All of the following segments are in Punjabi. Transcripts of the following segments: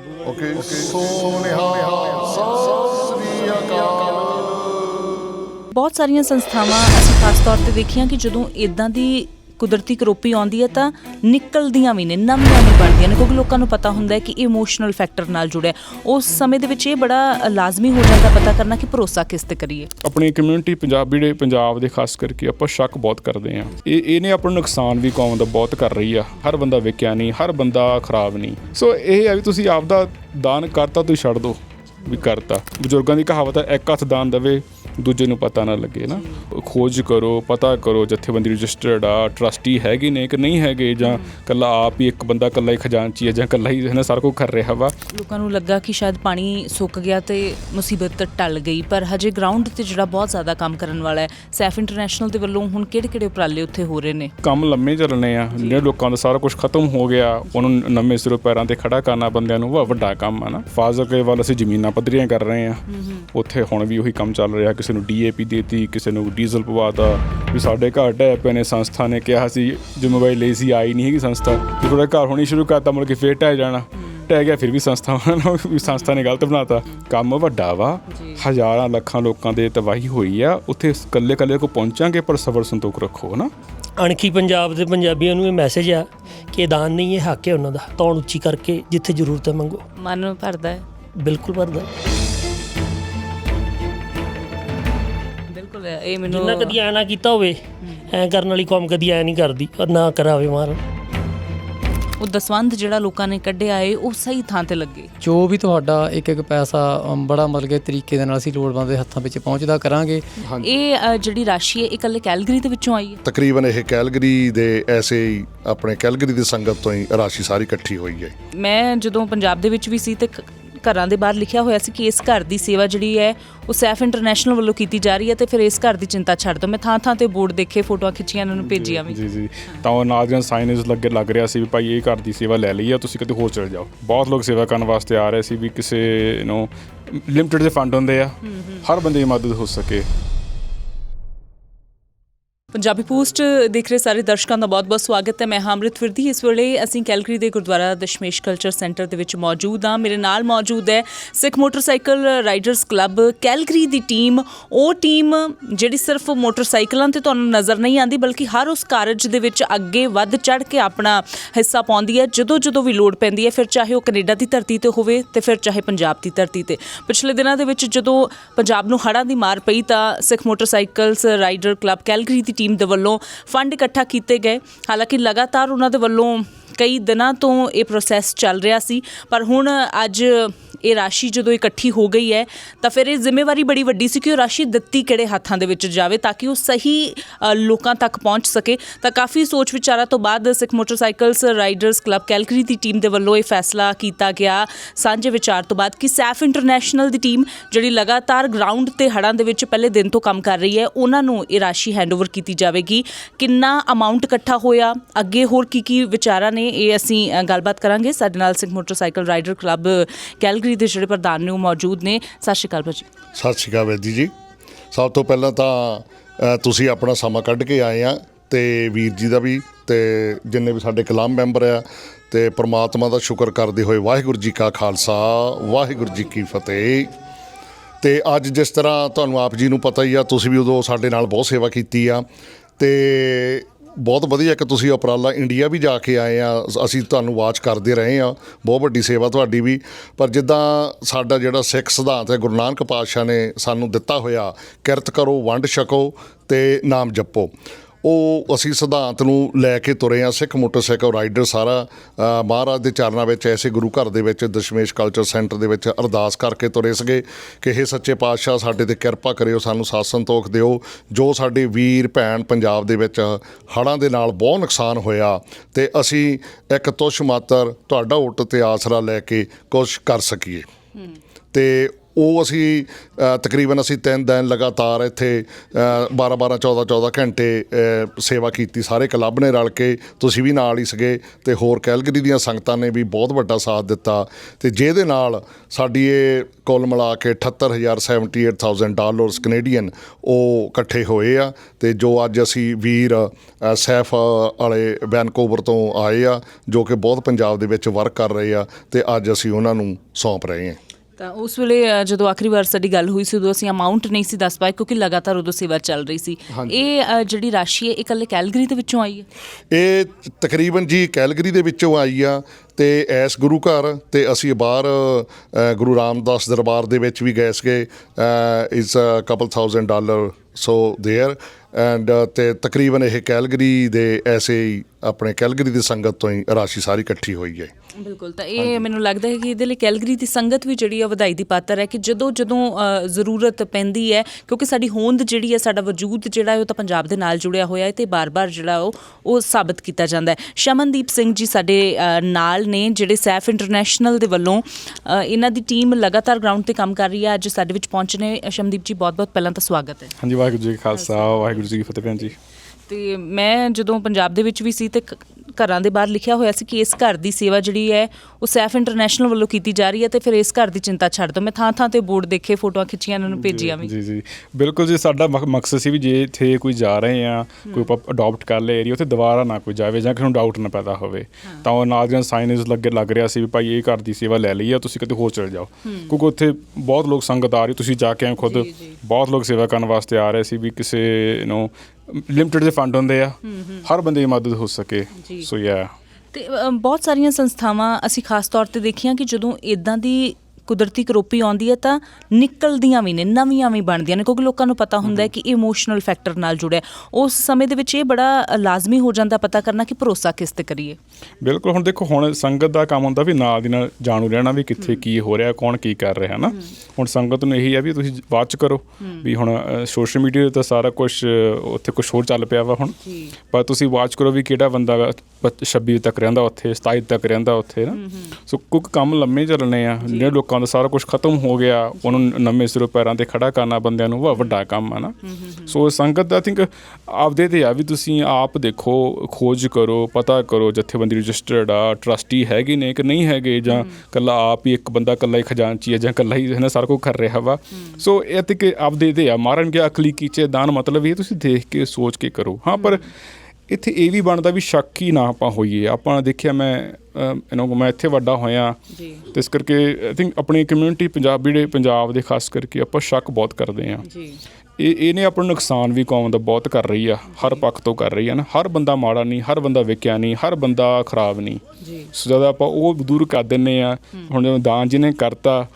ਓਕੇ ਸੋਨਿਹਾ, ਸਤਿ ਸ੍ਰੀ ਅਕਾਲ। ਬਹੁਤ ਸਾਰੀਆਂ ਸੰਸਥਾਵਾਂ ਅਸੀਂ ਖਾਸ ਤੌਰ ਤੇ ਦੇਖੀਆਂ ਕਿ ਜਦੋਂ ਇਦਾਂ ਦੀ ਕੁਦਰਤੀ ਕਰੋਪੀ ਆਉਂਦੀ ਹੈ ਤਾਂ ਨਿਕਲਦੀਆਂ ਵੀ ਨੇ ਨਵੀਆਂ ਨਹੀਂ ਬਣਦੀਆਂ ਨੇ। ਕਿਉਂਕਿ ਲੋਕਾਂ ਨੂੰ ਪਤਾ ਹੁੰਦਾ ਹੈ ਕਿ ਇਮੋਸ਼ਨਲ ਫੈਕਟਰ ਨਾਲ ਜੁੜਿਆ। ਉਸ ਸਮੇਂ ਦੇ ਵਿੱਚ ਇਹ ਬੜਾ ਲਾਜ਼ਮੀ ਹੋ ਜਾਂਦਾ ਪਤਾ ਕਰਨਾ ਕਿ ਭਰੋਸਾ ਕਿਸ ਤੇ ਕਰੀਏ। ਆਪਣੀ ਕਮਿਊਨਿਟੀ ਪੰਜਾਬੀ ਜਿਹੜੇ ਪੰਜਾਬ ਦੇ ਖਾਸ ਕਰਕੇ ਆਪਾਂ ਸ਼ੱਕ ਬਹੁਤ ਕਰਦੇ ਆ ਇਹ, ਇਹਨੇ ਆਪਣਾ ਨੁਕਸਾਨ ਵੀ ਕੌਮ ਦਾ ਬਹੁਤ ਕਰ ਰਹੀ ਆ। ਹਰ ਬੰਦਾ ਵਿਕਿਆ ਨਹੀਂ, ਹਰ ਬੰਦਾ ਖਰਾਬ ਨਹੀਂ। ਸੋ ਇਹ ਆ ਵੀ ਤੁਸੀਂ ਆਪਦਾ ਦਾਨ ਕਰਤਾ, ਤੁਸੀਂ ਛੱਡ ਦਿਓ ਵੀ ਕਰਤਾ। ਬਜ਼ੁਰਗਾਂ ਦੀ ਕਹਾਵਤ ਹੈ, ਇੱਕ ਹੱਥ ਦਾਨ ਦੇਵੇ ਦੂਜੇ ਨੂੰ ਪਤਾ ਨਾ ਲੱਗੇ ਨਾ। ਖੋਜ ਕਰੋ ਪਤਾ ਕਰੋ ਜਥੇਬੰਦੀ ਰਜਿਸਟਰਡ ਆ ਟਰਸਟੀ ਹੈਗੇ ਨੇ ਕਿ ਨਹੀਂ ਹੈਗੇ ਜਾਂ ਕੱਲਾ ਆਪ ਹੀ ਇੱਕ ਬੰਦਾ ਕੱਲਾ ਹੀ ਖਜ਼ਾਨਚੀ ਹੈ ਜਾਂ ਕੱਲਾ ਹੀ ਇਹਨੇ ਸਾਰਾ ਕੁਝ ਕਰ ਰਿਹਾ ਵਾ। ਲੋਕਾਂ ਨੂੰ ਲੱਗਾ ਕਿ ਸ਼ਾਇਦ ਪਾਣੀ ਸੁੱਕ ਗਿਆ ਤੇ ਮੁਸੀਬਤ ਟਲ ਗਈ ਪਰ ਹਜੇ ਗਰਾਊਂਡ ਤੇ ਜਿਹੜਾ ਬਹੁਤ ਜ਼ਿਆਦਾ ਕੰਮ ਕਰਨ ਵਾਲਾ ਹੈ ਸੈਫ ਇੰਟਰਨੈਸ਼ਨਲ ਦੇ ਵੱਲੋਂ ਹੁਣ ਕਿਹੜੇ-ਕਿਹੜੇ ਉਪਰਾਲੇ ਉੱਥੇ ਹੋ ਰਹੇ ਨੇ? ਕੰਮ ਲੰਮੇ ਚੱਲਣੇ ਆ ਜਿਹੜੇ ਲੋਕਾਂ ਦਾ ਸਾਰਾ ਕੁਝ ਖਤਮ ਹੋ ਗਿਆ ਉਹਨੂੰ ਨਵੇਂ ਸਿਰੋਂ ਪੈਰਾਂ ਤੇ ਖੜਾ ਕਰਨਾ ਬੰਦਿਆਂ ਨੂੰ ਵੱਡਾ ਕੰਮ ਆ ਨਾ। ਫਾਜ਼ਿਲਕੇ ਵੱਲ ਅਸੀਂ ਜ਼ਮੀਨਾਂ ਪੱਧਰੀਆਂ ਕਰ ਰਹੇ ਆ। ਉੱਥੇ ਹੁਣ ਵੀ ਉਹੀ ਕੰਮ ਚੱਲ ਰਿਹਾ ਕਿਸੇ ਨੂੰ ਡੀਏਪੀ ਦੇਤੀ ਕਿਸੇ ਨੂੰ ਡੀਜ਼ਲ ਪਵਾਤਾ ਵੀ ਸਾਡੇ ਘਰ ਢਹਿ ਪਏ ਨੇ ਸੰਸਥਾ ਨੇ ਕਿਹਾ ਸੀ ਜ਼ਿੰਮੇਵਾਰੀ ਲਈ ਸੀ ਆਈ ਨਹੀਂ ਹੈਗੀ ਸੰਸਥਾ। ਜੇ ਤੁਹਾਡਾ ਘਰ ਹੋਣੀ ਸ਼ੁਰੂ ਕਰਤਾ ਮੁੜ ਕੇ ਫੇਰ ਢਹਿ ਜਾਣਾ। ਢਹਿ ਗਿਆ ਫਿਰ ਵੀ ਸੰਸਥਾ ਵੀ ਸੰਸਥਾ ਨੇ ਗਲਤ ਬਣਾਤਾ। ਕੰਮ ਵੱਡਾ ਵਾ। ਹਜ਼ਾਰਾਂ ਲੱਖਾਂ ਲੋਕਾਂ ਦੇ ਤਬਾਹੀ ਹੋਈ ਆ। ਉੱਥੇ ਇਕੱਲੇ ਇਕੱਲੇ ਕੋ ਪਹੁੰਚਾਂਗੇ ਪਰ ਸਬਰ ਸੰਤੋਖ ਰੱਖੋ ਨਾ ਅਣਖੀ ਪੰਜਾਬ ਦੇ ਪੰਜਾਬੀਆਂ ਨੂੰ ਇਹ ਮੈਸੇਜ ਆ ਕਿ ਦਾਨ ਨਹੀਂ ਇਹ ਹੱਕ ਹੈ ਉਹਨਾਂ ਦਾ। ਤੌਣ ਉੱਚੀ ਕਰਕੇ ਜਿੱਥੇ ਜ਼ਰੂਰਤ ਹੈ ਮੰਗੋ। ਮਨ ਭਰਦਾ ਹੈ। ਬਿਲਕੁਲ ਭਰਦਾ ਬਿਲਕੁਲ ਇਹ ਮੈਨੂੰ ਜਿੰਨਾ ਕਦੀ ਐ ਨਾ ਕੀਤਾ ਹੋਵੇ ਐ ਕਰਨ ਵਾਲੀ ਕੌਮ ਕਦੀ ਐ ਨਹੀਂ ਕਰਦੀ ਔਰ ਨਾ ਕਰਾਵੇ ਮਾਰ ਉਹ ਦਸਵੰਧ ਜਿਹੜਾ ਲੋਕਾਂ ਨੇ ਕੱਢਿਆ ਏ ਉਹ ਸਹੀ ਥਾਂ ਤੇ ਲੱਗੇ। ਜੋ ਵੀ ਤੁਹਾਡਾ ਇੱਕ ਇੱਕ ਪੈਸਾ ਅਮ, ਬੜਾ ਮਤਲਬ ਕਿ ਤਰੀਕੇ ਦੇ ਨਾਲ ਅਸੀਂ ਲੋੜਵੰਦ ਦੇ ਹੱਥਾਂ ਵਿੱਚ ਪਹੁੰਚਦਾ ਕਰਾਂਗੇ। ਇਹ ਅ, ਜਿਹੜੀ ਰਾਸ਼ੀ ਹੈ ਇਹ ਇਕੱਲੇ ਕੈਲਗਰੀ ਦੇ ਵਿੱਚੋਂ ਆਈ ਹੈ ਤਕਰੀਬਨ ਇਹ ਕੈਲਗਰੀ ਦੇ ਐਸੇ ਹੀ ਆਪਣੇ ਕੈਲਗਰੀ ਦੀ ਸੰਗਤ ਤੋਂ ਹੀ ਰਾਸ਼ੀ ਸਾਰੀ ਇਕੱਠੀ ਹੋਈ ਹੈ ਮੈਂ ਜਦੋਂ ਪੰਜਾਬ ਦੇ ਵਿੱਚ ਵੀ ਸੀ ਤੇ ਕ- ਘਰਾਂ ਦੇ ਬਾਹਰ ਲਿਖਿਆ ਹੋਇਆ ਸੀ ਕਿ ਇਸ ਘਰ ਦੀ ਸੇਵਾ ਜਿਹੜੀ ਹੈ ਉਹ ਸੈਫ ਇੰਟਰਨੈਸ਼ਨਲ ਵੱਲੋਂ ਕੀਤੀ ਜਾ ਰਹੀ ਹੈ ਤੇ ਫਿਰ ਇਸ ਘਰ ਦੀ ਚਿੰਤਾ ਛੱਡ ਦਿਓ। ਮੈਂ ਥਾਂ ਥਾਂ ਤੇ ਬੋਰਡ ਦੇਖੇ ਫੋਟੋਆਂ ਖਿੱਚੀਆਂ ਇਹਨਾਂ ਨੂੰ ਭੇਜੀਆਂ ਵੀ। ਜੀ ਜੀ। ਤਾਂ ਉਹ ਨਾਲ ਦੀਆਂ ਸਾਈਨਸ ਲੱਗੇ ਲੱਗ ਰਿਹਾ ਸੀ ਵੀ ਭਾਈ ਇਹ ਘਰ ਦੀ ਸੇਵਾ ਲੈ ਲਈ ਆ ਤੁਸੀਂ ਕਿਤੇ ਹੋਰ ਚਲੇ ਜਾਓ। ਬਹੁਤ ਲੋਕ ਸੇਵਾ ਕਰਨ ਵਾਸਤੇ ਆ ਰਹੇ ਸੀ ਵੀ ਕਿਸੇ ਨੂੰ ਲਿਮਟਿਡ ਦੇ ਫੰਡ ਹੁੰਦੇ ਆ। ਹਰ ਬੰਦੇ ਦੀ ਮਦਦ ਹੋ ਸਕੇ। ਪੰਜਾਬੀ ਪੋਸਟ ਦੇਖ ਰਹੇ ਸਾਰੇ ਦਰਸ਼ਕਾਂ ਦਾ ਬਹੁਤ-ਬਹੁਤ ਸਵਾਗਤ ਹੈ। ਮੈਂ ਹਾਂ ਅੰਮ੍ਰਿਤ ਫਿਰਦੀ। ਇਸ ਵੇਲੇ ਅਸੀਂ ਕੈਲਗਰੀ ਦੇ ਗੁਰਦੁਆਰਾ ਦਸ਼ਮੇਸ਼ ਕਲਚਰ ਸੈਂਟਰ ਦੇ ਵਿੱਚ ਮੌਜੂਦ ਹਾਂ। ਮੇਰੇ ਨਾਲ ਮੌਜੂਦ ਹੈ Sikh motorcycle riders club Calgary ਦੀ ਟੀਮ। ਉਹ ਟੀਮ ਜਿਹੜੀ ਸਿਰਫ ਮੋਟਰਸਾਈਕਲਾਂ ਤੇ ਤੁਹਾਨੂੰ ਨਜ਼ਰ ਨਹੀਂ ਆਉਂਦੀ, ਬਲਕਿ ਹਰ ਉਸ ਕਾਰਜ ਦੇ ਵਿੱਚ ਅੱਗੇ ਵੱਧ ਚੜ ਕੇ ਆਪਣਾ ਹਿੱਸਾ ਪਾਉਂਦੀ ਹੈ। ਜਦੋਂ ਜਦੋਂ ਵੀ ਲੋੜ ਪੈਂਦੀ ਹੈ, ਫਿਰ ਚਾਹੇ ਉਹ ਕੈਨੇਡਾ ਦੀ ਧਰਤੀ ਤੇ ਹੋਵੇ ਤੇ ਫਿਰ ਚਾਹੇ ਪੰਜਾਬ ਦੀ ਧਰਤੀ ਤੇ। ਪਿਛਲੇ ਦਿਨਾਂ ਦੇ ਵਿੱਚ ਜਦੋਂ ਪੰਜਾਬ ਨੂੰ ਹੜ੍ਹਾਂ ਦੀ ਮਾਰ ਪਈ ਤਾਂ Sikh motorcycles rider club Calgary ਦੀ ਟੀਮ ਦੇ ਵੱਲੋਂ ਫੰਡ ਇਕੱਠਾ ਕੀਤੇ ਗਏ। ਹਾਲਾਂਕਿ ਲਗਾਤਾਰ ਉਹਨਾਂ ਦੇ ਵੱਲੋਂ ਕਈ ਦਿਨਾਂ ਤੋਂ ਇਹ ਪ੍ਰੋਸੈਸ ਚੱਲ ਰਿਹਾ ਸੀ ਪਰ ਹੁਣ ਅੱਜ ਇਹ ਰਾਸ਼ੀ ਜਦੋਂ ਇਕੱਠੀ ਹੋ ਗਈ ਹੈ ਤਾਂ ਫਿਰ ਇਹ ਜ਼ਿੰਮੇਵਾਰੀ ਬੜੀ ਵੱਡੀ ਸੀ ਕਿ ਉਹ ਰਾਸ਼ੀ ਦਿੱਤੀ ਕਿਹੜੇ ਹੱਥਾਂ ਦੇ ਵਿੱਚ ਜਾਵੇ ਤਾਂ ਕਿ ਉਹ ਸਹੀ ਅ, ਲੋਕਾਂ ਤੱਕ ਪਹੁੰਚ ਸਕੇ। ਤਾਂ ਕਾਫੀ ਸੋਚ ਵਿਚਾਰਾਂ ਤੋਂ ਬਾਅਦ Sikh motorcycles riders club Calgary ਦੀ ਟੀਮ ਦੇ ਵੱਲੋਂ ਇਹ ਫੈਸਲਾ ਕੀਤਾ ਗਿਆ। ਸਾਂਝੇ ਵਿਚਾਰ ਤੋਂ ਬਾਅਦ ਕਿ ਸੈਫ ਇੰਟਰਨੈਸ਼ਨਲ ਦੀ ਟੀਮ ਜਿਹੜੀ ਲਗਾਤਾਰ ਗਰਾਊਂਡ ਤੇ ਹੜਾਂ ਦੇ ਵਿੱਚ ਪਹਿਲੇ ਦਿਨ ਤੋਂ ਕੰਮ ਕਰ ਰਹੀ ਹੈ ਉਹਨਾਂ ਨੂੰ ਇਹ ਰਾਸ਼ੀ ਹੈਂਡਓਵਰ ਕੀਤੀ ਜਾਵੇਗੀ। ਕਿੰਨਾ ਅਮਾਉਂਟ ਇਕੱਠਾ ਹੋਇਆ ਅੱਗੇ ਹੋਰ ਕੀ ਕੀ ਵਿਚਾਰਾਂ ਨੇ ਇਹ ਅਸੀਂ ਗੱਲਬਾਤ ਕਰਾਂਗੇ। ਸਾਡੇ ਨਾਲ Singh motorcycle rider club Calgary ਦੇ ਜਿਹੜੇ ਪ੍ਰਧਾਨ ਨੇ ਉਹ ਮੌਜੂਦ ਨੇ। ਸਤਿ ਸ਼੍ਰੀ ਅਕਾਲ ਭਾਜੀ। ਸਤਿ ਸ਼੍ਰੀ ਅਕਾਲ ਵੈਦੀ ਜੀ। ਸਭ ਤੋਂ ਪਹਿਲਾਂ ਤਾਂ ਤੁਸੀਂ ਆਪਣਾ ਸਮਾਂ ਕੱਢ ਕੇ ਆਏ ਆ ਤੇ ਵੀਰ ਜੀ ਦਾ ਵੀ ਤੇ ਜਿੰਨੇ ਵੀ ਸਾਡੇ ਕਲਾਮ ਮੈਂਬਰ ਆ ਤੇ ਪ੍ਰਮਾਤਮਾ ਦਾ ਸ਼ੁਕਰ ਕਰਦੇ ਹੋਏ ਵਾਹਿਗੁਰੂ ਜੀ ਕਾ ਖਾਲਸਾ, ਵਾਹਿਗੁਰੂ ਜੀ ਕੀ ਫਤਿਹ। ਤੇ ਅੱਜ ਜਿਸ ਤਰ੍ਹਾਂ ਤੁਹਾਨੂੰ ਆਪ ਜੀ ਨੂੰ ਪਤਾ ਹੀ ਆ, ਤੁਸੀਂ ਵੀ ਉਦੋਂ ਸਾਡੇ ਨਾਲ ਬਹੁਤ ਸੇਵਾ ਕੀਤੀ ਆ। ਤੇ ਬਹੁਤ ਵਧੀਆ ਕਿ ਤੁਸੀਂ ਉਪਰਾਲਾ ਇੰਡੀਆ ਵੀ ਜਾ ਕੇ ਆਏ ਆ। ਅਸੀਂ ਤੁਹਾਨੂੰ ਵਾਚ ਕਰਦੇ ਰਹੇ ਆ। ਬਹੁਤ ਵੱਡੀ ਸੇਵਾ ਤੁਹਾਡੀ ਵੀ। ਪਰ ਜਿੱਦਾਂ ਸਾਡਾ ਜਿਹੜਾ ਸਿੱਖ ਸਿਧਾਂਤ ਹੈ, ਗੁਰੂ ਨਾਨਕ ਪਾਤਸ਼ਾਹ ਨੇ ਸਾਨੂੰ ਦਿੱਤਾ ਹੋਇਆ, ਕਿਰਤ ਕਰੋ, ਵੰਡ ਛਕੋ ਤੇ ਨਾਮ ਜਪੋ। ਉਹ ਅਸੀਂ ਸਿਧਾਂਤ ਨੂੰ ਲੈ ਕੇ ਤੁਰੇ ਆ ਸਿੱਖ ਮੋਟਰਸਾਈਕਲ ਰਾਈਡਰ ਸਾਰਾ ਮਹਾਰਾਜ ਦੇ ਚਰਨਾਂ ਵਿੱਚ ਐਸੇ ਗੁਰੂ ਘਰ ਦੇ ਵਿੱਚ ਦਸ਼ਮੇਸ਼ ਕਲਚਰ ਸੈਂਟਰ ਦੇ ਵਿੱਚ ਅਰਦਾਸ ਕਰਕੇ ਤੁਰੇ ਸੀਗੇ ਕਿ ਇਹ ਸੱਚੇ ਪਾਤਸ਼ਾਹ ਸਾਡੇ ਤੇ ਕਿਰਪਾ ਕਰਿਓ ਸਾਨੂੰ ਸਾਥ ਸੰਤੋਖ ਦਿਓ ਜੋ ਸਾਡੇ ਵੀਰ ਭੈਣ ਪੰਜਾਬ ਦੇ ਵਿੱਚ ਹੜ੍ਹਾਂ ਦੇ ਨਾਲ ਬਹੁਤ ਨੁਕਸਾਨ ਹੋਇਆ ਤੇ ਅਸੀਂ ਇੱਕ ਤੁਛ ਮਾਤਰ ਤੁਹਾਡਾ ਓਟ ਤੇ ਆਸਰਾ ਲੈ ਕੇ ਕੁਝ ਕਰ ਸਕੀਏ। ਤੇ ਉਹ ਅਸੀਂ ਤਕਰੀਬਨ ਅਸੀਂ ਤਿੰਨ ਦਿਨ ਲਗਾਤਾਰ ਇੱਥੇ 12 12 14 14 ਘੰਟੇ ਸੇਵਾ ਕੀਤੀ, ਸਾਰੇ ਕਲੱਬ ਨੇ ਰਲ ਕੇ, ਤੁਸੀਂ ਵੀ ਨਾਲ ਹੀ ਸੀਗੇ ਤੇ ਹੋਰ ਕੈਲਗਰੀ ਦੀਆਂ ਸੰਗਤਾਂ ਨੇ ਵੀ ਬਹੁਤ ਵੱਡਾ ਸਾਥ ਦਿੱਤਾ ਤੇ ਜਿਹਦੇ ਨਾਲ ਸਾਡੀ ਇਹ ਕੁੱਲ ਮਿਲਾ ਕੇ 78000 78000 ਡਾਲਰਸ ਕੈਨੇਡੀਅਨ ਉਹ ਇਕੱਠੇ ਹੋਏ ਆ ਤੇ ਜੋ ਅੱਜ ਅਸੀਂ ਵੀਰ ਸੈਫ ਵਾਲੇ ਵੈਨਕੂਵਰ ਤੋਂ ਆਏ ਆ, ਜੋ ਕਿ ਬਹੁਤ ਪੰਜਾਬ ਦੇ ਵਿੱਚ ਵਰਕ ਕਰ ਰਹੇ ਆ ਤੇ ਅੱਜ ਅਸੀਂ ਉਹਨਾਂ ਨੂੰ ਸੌਂਪ ਰਹੇ ਹਾਂ। ਤਾਂ ਉਸ ਵੇਲੇ ਅ, ਜਦੋਂ ਆਖਰੀ ਵਾਰ ਸਾਡੀ ਗੱਲ ਹੋਈ ਸੀ ਉਦੋਂ ਅਸੀਂ ਅਮਾਉਂਟ ਨਹੀਂ ਸੀ ਦੱਸ ਪਾਏ ਕਿਉਂਕਿ ਲਗਾਤਾਰ ਉਦੋਂ ਸੇਵਾ ਚੱਲ ਰਹੀ ਸੀ ਇਹ ਅ, ਜਿਹੜੀ ਰਾਸ਼ੀ ਹੈ ਇਹ ਇਕੱਲੇ ਕੈਲਗਰੀ ਦੇ ਵਿੱਚੋਂ ਆਈ ਹੈ ਇਹ ਤਕਰੀਬਨ ਜੀ ਕੈਲਗਰੀ ਦੇ ਵਿੱਚੋਂ ਆਈ ਆ ਤੇ ਐਸ ਗੁਰੂ ਘਰ ਤੇ ਅਸੀਂ ਬਾਹਰ ਅ, ਗੁਰੂ ਰਾਮਦਾਸ ਦਰਬਾਰ ਦੇ ਵਿੱਚ ਵੀ ਗਏ ਸੀਗੇ is a couple thousand dollar so there and ਤੇ ਤਕਰੀਬਨ ਇਹ ਕੈਲਗਰੀ ਦੇ ਐਸੇ ਹੀ ਆਪਣੇ ਕੈਲਗਰੀ ਦੀ ਸੰਗਤ ਤੋਂ ਹੀ ਰਾਸ਼ੀ ਸਾਰੀ ਇਕੱਠੀ ਹੋਈ ਹੈ। ਬਿਲਕੁਲ ਤਾਂ ਇਹ ਮੈਨੂੰ ਲੱਗਦਾ ਹੈ ਕਿ ਇਹਦੇ ਲਈ ਕੈਲਗਰੀ ਦੀ ਸੰਗਤ ਵੀ ਜਿਹੜੀ ਆ ਵਧਾਈ ਦੀ ਪਾਤਰ ਹੈ ਕਿ ਜਦੋਂ ਜਦੋਂ ਜ਼ਰੂਰਤ ਪੈਂਦੀ ਹੈ ਕਿਉਂਕਿ ਸਾਡੀ ਹੋਂਦ ਜਿਹੜੀ ਹੈ ਸਾਡਾ ਵਜੂਦ ਜਿਹੜਾ ਹੈ ਉਹ ਤਾਂ ਪੰਜਾਬ ਦੇ ਨਾਲ ਜੁੜਿਆ ਹੋਇਆ ਹੈ ਤੇ ਬਾਰ-ਬਾਰ ਜਿਹੜਾ ਉਹ ਉਹ ਸਾਬਤ ਕੀਤਾ ਜਾਂਦਾ ਹੈ। ਸ਼ਮਨਦੀਪ ਸਿੰਘ ਜੀ ਸਾਡੇ ਨਾਲ ਨੇ ਜਿਹੜੇ ਸੈਫ ਇੰਟਰਨੈਸ਼ਨਲ ਦੇ ਵੱਲੋਂ ਇਹਨਾਂ ਦੀ ਟੀਮ ਲਗਾਤਾਰ ਗਰਾਊਂਡ ਤੇ ਕੰਮ ਕਰ ਰਹੀ ਹੈ ਅੱਜ ਸਾਡੇ ਵਿੱਚ ਪਹੁੰਚੇ ਨੇ। ਸ਼ਮਨਦੀਪ ਜੀ ਬਹੁਤ-ਬਹੁਤ ਪਹਿਲਾਂ ਤਾਂ ਸਵਾਗਤ ਹੈ। ਹਾਂਜੀ ਵਾਹਿਗੁਰੂ ਜੀ ਖਾਲਸਾ ਵਾਹਿਗੁਰੂ ਜੀ ਕੀ ਫਤਿਹ ਭੈਣ ਜੀ। ਤੇ ਮੈਂ ਜਦੋਂ ਪੰਜਾਬ ਦੇ ਵਿੱਚ ਵੀ ਸੀ ਤੇ ਕ- ਘਰਾਂ ਦੇ ਬਾਹਰ ਲਿਖਿਆ ਹੋਇਆ ਸੀ ਕਿ ਇਸ ਘਰ ਦੀ ਸੇਵਾ ਜਿਹੜੀ ਹੈ ਉਹ ਸੈਫ ਇੰਟਰਨੈਸ਼ਨਲ ਵੱਲੋਂ ਕੀਤੀ ਜਾ ਰਹੀ ਹੈ ਤੇ ਫਿਰ ਇਸ ਘਰ ਦੀ ਚਿੰਤਾ ਛੱਡ ਦੋ ਮੈਂ ਥਾਂ ਥਾਂ ਤੇ ਬੋਰਡ ਦੇਖੇ ਫੋਟੋਆਂ ਖਿੱਚੀਆਂ ਇਹਨਾਂ ਨੂੰ ਭੇਜੀਆਂ ਵੀ। ਜੀ ਜੀ। ਬਿਲਕੁਲ ਜੀ ਸਾਡਾ ਮਕ- ਮਕਸਦ ਸੀ ਵੀ ਜੇ ਇੱਥੇ ਕੋਈ ਜਾ ਰਹੇ ਆ ਕੋਈ ਆਪਾਂ ਅਡਾਪਟ ਕਰ ਲਿਆ ਏਰੀਆ ਉੱਥੇ ਦੁਬਾਰਾ ਨਾ ਕੋਈ ਜਾਵੇ ਜਾਂ ਕਿਸੇ ਨੂੰ ਡਾਊਟ ਨਾ ਪੈਦਾ ਹੋਵੇ। ਤਾਂ ਉਹ ਨਾਲ ਦੀਆਂ ਸਾਈਨਸ ਲੱਗੇ ਲੱਗ ਰਿਹਾ ਸੀ ਵੀ ਭਾਈ ਇਹ ਘਰ ਦੀ ਸੇਵਾ ਲੈ ਲਈ ਆ ਤੁਸੀਂ ਕਿਤੇ ਹੋਰ ਚਲੇ ਜਾਓ। ਕਿਉਂਕਿ ਉੱਥੇ ਬਹੁਤ ਲੋਕ ਸੰਗਤ ਆ ਰਹੀ ਤੁਸੀਂ ਜਾ ਕੇ ਆਏ ਖੁਦ। ਬਹੁਤ ਲੋਕ ਸੇਵਾ ਕਰਨ ਵਾਸਤੇ ਆ ਰਹੇ ਸੀ ਵੀ ਕਿਸੇ ਨੂੰ ਲਿਮਟਿਡ ਦੇ ਫੰਡ ਹੁੰਦੇ ਆ। ਹਰ ਬੰਦੇ ਦੀ ਮਦਦ ਹੋ ਸਕੇ। ਸੋ ਯਾ ਤੇ ਅ, ਬਹੁਤ ਸਾਰੀਆਂ ਸੰਸਥਾਵਾਂ ਅਸੀਂ ਖਾਸ ਤੌਰ ਤੇ ਦੇਖੀਆਂ ਕਿ ਜਦੋਂ ਇਦਾਂ ਦੀ ਕੁਦਰਤੀ ਕਰੋਪੀ ਆਉਂਦੀ ਹੈ ਤਾਂ ਨਿਕਲਦੀਆਂ ਵੀ ਨੇ ਨਵੀਆਂ ਵੀ ਬਣਦੀਆਂ ਨੇ ਕਿਉਂਕਿ ਲੋਕਾਂ ਨੂੰ ਪਤਾ ਹੁੰਦਾ ਹੈ ਕਿ ਇਮੋਸ਼ਨਲ ਫੈਕਟਰ ਨਾਲ ਜੁੜਿਆ ਉਸ ਸਮੇਂ ਦੇ ਵਿੱਚ ਇਹ ਬੜਾ ਲਾਜ਼ਮੀ ਹੋ ਜਾਂਦਾ ਪਤਾ ਕਰਨਾ ਕਿ ਭਰੋਸਾ ਕਿਸ ਤੇ ਕਰੀਏ। ਬਿਲਕੁਲ ਹੁਣ ਦੇਖੋ ਹੁਣ ਸੰਗਤ ਦਾ ਕੰਮ ਹੁੰਦਾ ਵੀ ਨਾਲ ਦੀ ਨਾਲ ਜਾਣੂ ਰਹਿਣਾ ਵੀ ਕਿੱਥੇ ਕੀ ਹੋ ਰਿਹਾ ਕੌਣ ਕੀ ਕਰ ਰਿਹਾ ਨਾ ਹੁਣ ਸੰਗਤ ਨੂੰ ਇਹੀ ਆ ਵੀ ਤੁਸੀਂ ਵਾਚ ਕਰੋ ਵੀ ਹੁਣ ਸੋਸ਼ਲ ਮੀਡੀਆ ਤੇ ਤਾਂ ਸਾਰਾ ਕੁਝ ਉੱਥੇ ਕੁਝ ਹੋਰ ਚੱਲ ਪਿਆ ਵਾ ਹੁਣ। ਪਰ ਤੁਸੀਂ ਵਾਚ ਕਰੋ ਵੀ ਕਿਹੜਾ ਬੰਦਾ ਵਾ, ਪੱਚ- 26 ਤੱਕ ਰਹਿੰਦਾ ਉੱਥੇ 27 ਤੱਕ ਰਹਿੰਦਾ ਉੱਥੇ ਨਾ ਸੋ ਕੁਝ ਕੰਮ ਲੰਮੇ ਚੱਲਣੇ ਆ ਜਿਹੜੇ ਲੋਕਾਂ ਦਾ ਸਾਰਾ ਕੁਝ ਖਤਮ ਹੋ ਗਿਆ ਉਹਨਾਂ ਨੂੰ ਨਵੇਂ ਸਿਰੋਂ ਪੈਰਾਂ ਤੇ ਖੜਾ ਕਰਨਾ ਬੰਦਿਆਂ ਨੂੰ ਵਾ ਵੱਡਾ ਕੰਮ ਆ ਨਾ। ਸੋ ਸੰਗਤ ਦਾ ਥਿੰਕ ਆਪਦੇ ਤੇ ਆ ਵੀ ਤੁਸੀਂ ਆਪ ਦੇਖੋ ਖੋਜ ਕਰੋ ਪਤਾ ਕਰੋ ਜਥੇਬੰਦੀ ਰਜਿਸਟਰਡ ਆ ਟਰਸਟੀ ਹੈਗੇ ਨੇ ਕਿ ਨਹੀਂ ਹੈਗੇ ਜਾਂ ਕੱਲਾ ਆਪ ਹੀ ਇੱਕ ਬੰਦਾ ਕੱਲਾ ਹੀ ਖਜ਼ਾਨਚੀ ਹੈ ਜਾਂ ਕੱਲਾ ਹੀ ਹੈ ਨਾ ਸਾਰਾ ਕੁਝ ਕਰ ਰਿਹਾ ਵਾ। ਸੋ ਇਹ ਤੇ ਕਿ ਆਪਦੇ ਤੇ ਆ ਮਾਰਨ ਕੇ ਅਕਲੀ ਕੀਚੇ ਦਾਨ ਮਤਲਬ ਇਹ ਤੁਸੀਂ ਦੇਖ ਕੇ ਸੋਚ ਕੇ ਕਰੋ। ਹਾਂ ਪਰ ਇੱਥੇ ਇਹ ਵੀ ਬਣਦਾ ਵੀ ਸ਼ੱਕ ਹੀ ਨਾ ਆਪਾਂ ਹੋਈਏ। ਆਪਾਂ ਦੇਖਿਆ ਮੈਂ ਯੂ نو ਮੈਂ ਇੱਥੇ ਵੱਡਾ ਹੋਇਆ। ਜੀ। ਤੇ ਇਸ ਕਰਕੇ ਆਈ ਥਿੰਕ ਆਪਣੀ ਕਮਿਊਨਿਟੀ ਪੰਜਾਬ ਜਿਹੜੇ ਪੰਜਾਬ ਦੇ ਖਾਸ ਕਰਕੇ ਆਪਾਂ ਸ਼ੱਕ ਬਹੁਤ ਕਰਦੇ ਆ ਜੀ। ਇਹ ਇਹਨੇ ਆਪਣਾ ਨੁਕਸਾਨ ਵੀ ਕੌਮ ਦਾ ਬਹੁਤ ਕਰ ਰਹੀ ਆ। ਹਰ ਪੱਖ ਤੋਂ ਕਰ ਰਹੀ ਆ ਨਾ। ਹਰ ਬੰਦਾ ਮਾੜਾ ਨਹੀਂ ਹਰ ਬੰਦਾ ਵਿਕਿਆ ਨਹੀਂ ਹਰ ਬੰਦਾ ਖਰਾਬ ਨਹੀਂ। ਜੀ। ਸੋ ਜਦ ਆਪਾਂ ਉਹ ਦੂਰ ਕਰ ਦਿੰਨੇ ਆ ਹੁਣ ਜਦੋਂ ਦਾਨ ਜਿਹਨੇ ਕਰਤਾ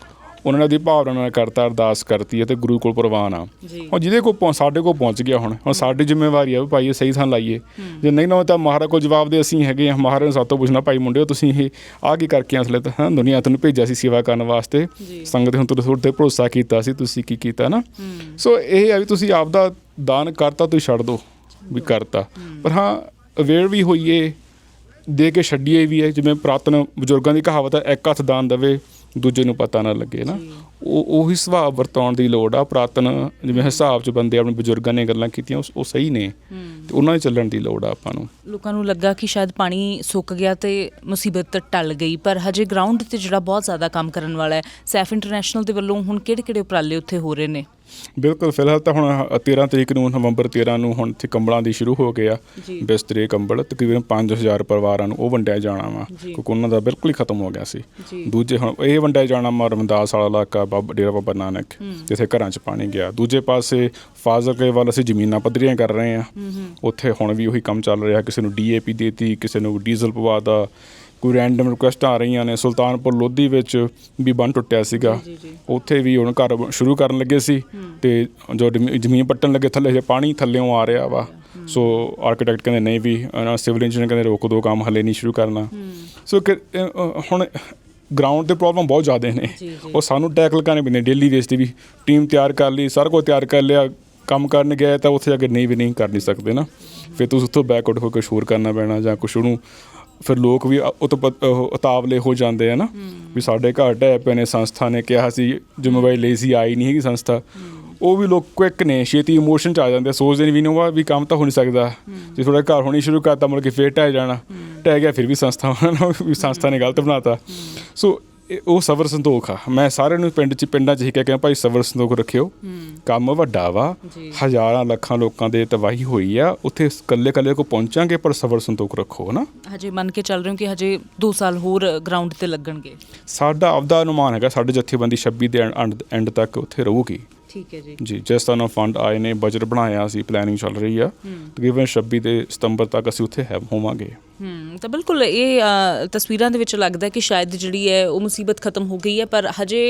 ਉਹਨਾਂ ਨੇ ਦੀ ਭਾਵਨਾ ਨਾਲ ਕਰਤਾ ਅਰਦਾਸ ਕਰਤੀ ਹੈ ਤੇ ਗੁਰੂ ਕੋਲ ਪ੍ਰਵਾਨ ਆ। ਜੀ। ਹੁਣ ਜਿਹਦੇ ਕੋਲ ਸਾਡੇ ਕੋਲ ਪਹੁੰਚ ਗਿਆ ਹੁਣ ਹੁਣ ਸਾਡੀ ਜ਼ਿੰਮੇਵਾਰੀ ਆ ਵੀ ਭਾਈ ਇਹ ਸਹੀ ਥਾਂ ਲਾਈਏ। ਜੇ ਨਹੀਂ ਨਾ ਤਾਂ ਮਹਾਰਾਜ ਕੋਲ ਜਵਾਬ ਦੇ ਅਸੀਂ ਹੈਗੇ ਆ ਮਹਾਰਾਜ ਨੂੰ ਸਾਤੋਂ ਪੁੱਛਣਾ ਭਾਈ ਮੁੰਡਿਓ ਤੁਸੀਂ ਇਹ ਆ ਕੀ ਕਰਕੇ ਅਸਲੇ ਤਾਂ ਹਾਂ? ਦੁਨੀਆ ਤੁਹਾਨੂੰ ਭੇਜਿਆ ਸੀ ਸੇਵਾ ਕਰਨ ਵਾਸਤੇ। ਸੰਗਤ ਹੁਣ ਤੁਹਾਡੇ ਤੇ ਭਰੋਸਾ ਕੀਤਾ ਸੀ ਤੁਸੀਂ ਕੀ ਕੀਤਾ ਨਾ? ਸੋ ਇਹ ਆ ਵੀ ਤੁਸੀਂ ਆਪਦਾ ਦਾਨ ਕਰਤਾ ਤੁਸੀਂ ਛੱਡ ਦਿਓ ਵੀ ਕਰਤਾ। ਪਰ ਹਾਂ ਅਵੇਅਰ ਵੀ ਹੋਈਏ ਦੇ ਕੇ ਛੱਡੀਏ ਵੀ ਹੈ। ਜਿਵੇਂ ਪ੍ਰਾਤਨ ਬਜ਼ੁਰਗਾਂ ਦੀ ਕਹਾਵਤ ਹੈ ਇੱਕ ਹੱਥ ਦਾਨ ਦੇਵੇ ਦੂਜੇ ਨੂੰ ਪਤਾ ਨਾ ਲੱਗੇ ਨਾ। ਉਹ, ਉਹੀ ਸੁਭਾਅ ਵਰਤਾਉਣ ਦੀ ਲੋੜ ਆ। ਪ੍ਰਾਤਨ ਜਿਵੇਂ ਹਿਸਾਬ 'ਚ ਬੰਦੇ ਆਪਣੇ ਬਜ਼ੁਰਗਾਂ ਨੇ ਗੱਲਾਂ ਕੀਤੀਆਂ, ਉਹ- ਸਹੀ ਨੇ। ਤੇ ਉਹਨਾਂ 'ਤੇ ਚੱਲਣ ਦੀ ਲੋੜ ਆ ਆਪਾਂ ਨੂੰ। ਲੋਕਾਂ ਨੂੰ ਲੱਗਾ ਕਿ ਸ਼ਾਇਦ ਪਾਣੀ ਸੁੱਕ ਗਿਆ ਤੇ ਮੁਸੀਬਤ ਟਲ ਗਈ, ਪਰ ਹਜੇ ਗਰਾਊਂਡ ਤੇ ਜਿਹੜਾ ਬਹੁਤ ਜ਼ਿਆਦਾ ਕੰਮ ਕਰਨ ਵਾਲਾ ਹੈ, ਸੈਫ ਇੰਟਰਨੈਸ਼ਨਲ ਦੇ ਵੱਲੋਂ ਹੁਣ ਕਿਹੜੇ-ਕਿਹੜੇ ਉਪਰਾਲੇ ਉੱਥੇ ਹੋ ਰਹੇ ਨੇ? ਬਿਲਕੁਲ ਫਿਲਹਾਲ ਤਾਂ ਹੁਣ 13 ਤਰੀਕ ਨੂੰ ਨਵੰਬਰ 13 ਨੂੰ ਹੁਣ ਇੱਥੇ ਕੰਬਲਾਂ ਦੀ ਸ਼ੁਰੂ ਹੋ ਗਿਆ। ਬਿਸਤਰੇ ਕੰਬਲ ਤਕਰੀਬਨ 5000 ਪਰਿਵਾਰਾਂ ਨੂੰ ਉਹ ਵੰਡਿਆ ਜਾਣਾ ਵਾ। ਕਿਉਂਕਿ ਉਹਨਾਂ ਦਾ ਬਿਲਕੁਲ ਹੀ ਖਤਮ ਹੋ ਗਿਆ ਸੀ। ਦੂਜੇ ਹੁਣ ਇਹ ਵੰਡਿਆ ਜਾਣਾ ਮਾ ਰਮਦਾਸ ਵਾਲਾ ਇਲਾਕਾ ਬਾਬਾ ਡੇਰਾ ਬਾਬਾ ਨਾਨਕ ਜਿੱਥੇ ਘਰਾਂ 'ਚ ਪਾਣੀ ਗਿਆ। ਦੂਜੇ ਪਾਸੇ ਫਾਜ਼ਿਲਕੇ ਵੱਲ ਅਸੀਂ ਜ਼ਮੀਨਾਂ ਪੱਧਰੀਆਂ ਕਰ ਰਹੇ ਹਾਂ। ਉੱਥੇ ਹੁਣ ਵੀ ਉਹੀ ਕੰਮ ਚੱਲ ਰਿਹਾ। ਕਿਸੇ ਨੂੰ ਡੀਏਪੀ ਦੇਤੀ ਕਿਸੇ ਨੂੰ ਡੀਜ਼ਲ ਪਵਾਦਾ ਕੋਈ ਰੈਂਡਮ ਰਿਕੁਐਸਟਾਂ ਆ ਰਹੀਆਂ ਨੇ ਸੁਲਤਾਨਪੁਰ ਲੋਧੀ ਵਿੱਚ ਵੀ ਬੰਨ ਟੁੱਟਿਆ ਸੀਗਾ। ਉੱਥੇ ਵੀ ਹੁਣ ਘਰ ਸ਼ੁਰੂ ਕਰਨ ਲੱਗੇ ਸੀ ਤੇ ਜੋ ਜ਼ਮੀ- ਜ਼ਮੀਨ ਪੱਟਣ ਲੱਗੇ ਥੱਲੇ ਪਾਣੀ ਥੱਲਿਓਂ ਆ ਰਿਹਾ ਵਾ। ਸੋ ਆਰਕੀਟੈਕਟ ਕਹਿੰਦੇ ਨਹੀਂ ਵੀ ਸਿਵਲ ਇੰਜੀਨੀਅਰ ਕਹਿੰਦੇ ਰੋਕ ਦੋ ਕੰਮ ਹਲੇ ਨਹੀਂ ਸ਼ੁਰੂ ਕਰਨਾ। ਸੋ ਹੁਣ ਗਰਾਊਂਡ ਤੇ ਪ੍ਰੋਬਲਮ ਬਹੁਤ ਜ਼ਿਆਦਾ ਨੇ। ਉਹ ਸਾਨੂੰ ਟੈਕਲ ਕਰਨੇ ਪੈਂਦੇ ਡੇਲੀ ਬੇਸ ਤੇ ਵੀ। ਟੀਮ ਤਿਆਰ ਕਰ ਲਈ ਸਾਰਾ ਕੁਝ ਤਿਆਰ ਕਰ ਲਿਆ ਕੰਮ ਕਰਨ ਗਏ ਤਾਂ ਉੱਥੇ ਜਾ ਕੇ ਨਹੀਂ ਵੀ ਨਹੀਂ ਕਰ ਨਹੀਂ ਸਕਦੇ ਨਾ। ਫਿਰ ਤੁਸੀਂ ਉੱਥੋਂ ਬੈਕਆਊਟ ਹੋ ਕੇ ਸ਼ੋਰ ਕਰਨਾ ਪੈਣਾ ਜਾਂ ਕੁਛ ਉਹਨੂੰ ਫਿਰ ਲੋਕ ਵੀ ਉਤਪ- ਉਹ ਉਤਾਵਲੇ ਹੋ ਜਾਂਦੇ ਆ ਨਾ ਵੀ ਸਾਡੇ ਘਰ ਢਹਿ ਪਏ ਨੇ ਸੰਸਥਾ ਨੇ ਕਿਹਾ ਸੀ ਜ਼ਿੰਮੇਵਾਰੀ ਲਈ ਸੀ ਆਈ ਨਹੀਂ ਹੈਗੀ ਸੰਸਥਾ। ਉਹ ਵੀ ਲੋਕ ਕੁਇਕ ਨੇ ਛੇਤੀ ਇਮੋਸ਼ਨ ਚ ਆ ਜਾਂਦੇ ਆ, ਸੋਚਦੇ ਨੇ ਵੀ ਨੋ ਵੀ ਕੰਮ ਤਾਂ ਹੋ ਨਹੀਂ ਸਕਦਾ। ਜੇ ਥੋੜਾ ਘਰ ਹੋਣੀ ਸ਼ੁਰੂ ਕਰਤਾ ਮੁੜ ਕੇ ਫੇਰ ਢਹਿ ਜਾਣਾ। ਢਹਿ ਗਿਆ ਫਿਰ ਵੀ ਸੰਸਥਾ ਹੋਣਾ ਵੀ ਸੰਸਥਾ ਨੇ ਗਲਤ ਬਣਾਤਾ। ਸੋ ਇਹ- ਉਹ ਸਬਰ ਸੰਤੋਖ ਆ। ਮੈਂ ਸਾਰਿਆਂ ਨੂੰ ਪਿੰਡ ਚ ਪਿੰਡਾਂ ਚ ਹੀ ਕਹਿ ਕੇ ਭਾਈ ਸਬਰ ਸੰਤੋਖ ਰੱਖਿਓ। ਕੰਮ ਵੱਡਾ ਵਾ। ਹਜ਼ਾਰਾਂ ਲੱਖਾਂ ਲੋਕਾਂ ਦੇ ਤਬਾਹੀ ਹੋਈ ਆ। ਉੱਥੇ ਕੱਲੇ ਕੱਲੇ ਕੋ ਪਹੁੰਚਾਂਗੇ ਪਰ ਸਬਰ ਸੰਤੋਖ ਰੱਖੋ ਨਾ ਹਜੇ ਮੰਨ ਕੇ ਚੱਲ ਰਹੇ ਹੋ ਕਿ ਹਜੇ 2 ਸਾਲ ਹੋਰ ਗਰਾਊਂਡ ਤੇ ਲੱਗਣਗੇ। ਸਾਡਾ ਆਪਦਾ ਅਨੁਮਾਨ ਹੈਗਾ ਸਾਡੇ ਜਥੇਬੰਦੀ 26 ਦੇ ਐਂਡ ਤੱਕ ਉੱਥੇ ਰਹੂਗੀ। ਠੀਕ ਹੈ ਜੀ। ਜੀ ਜਿਸ ਤਰ੍ਹਾਂ ਫੰਡ ਆਏ ਨੇ ਬਜਟ ਬਣਾਇਆ ਸੀ ਪਲੈਨਿੰਗ ਚੱਲ ਰਹੀ ਆ। ਤਕਰੀਬਨ 26 ਦੇ ਸਤੰਬਰ ਤੱਕ ਅਸੀਂ ਉੱਥੇ ਹੈ ਹੋਵਾਂਗੇ। ਹੂੰ ਤਾਂ ਬਿਲਕੁਲ ਇਹ ਤਸਵੀਰਾਂ ਦੇ ਵਿੱਚ ਲੱਗਦਾ ਕਿ ਸ਼ਾਇਦ ਜਿਹੜੀ ਹੈ ਉਹ ਮੁਸੀਬਤ ਖਤਮ ਹੋ ਗਈ ਹੈ ਪਰ ਹਜੇ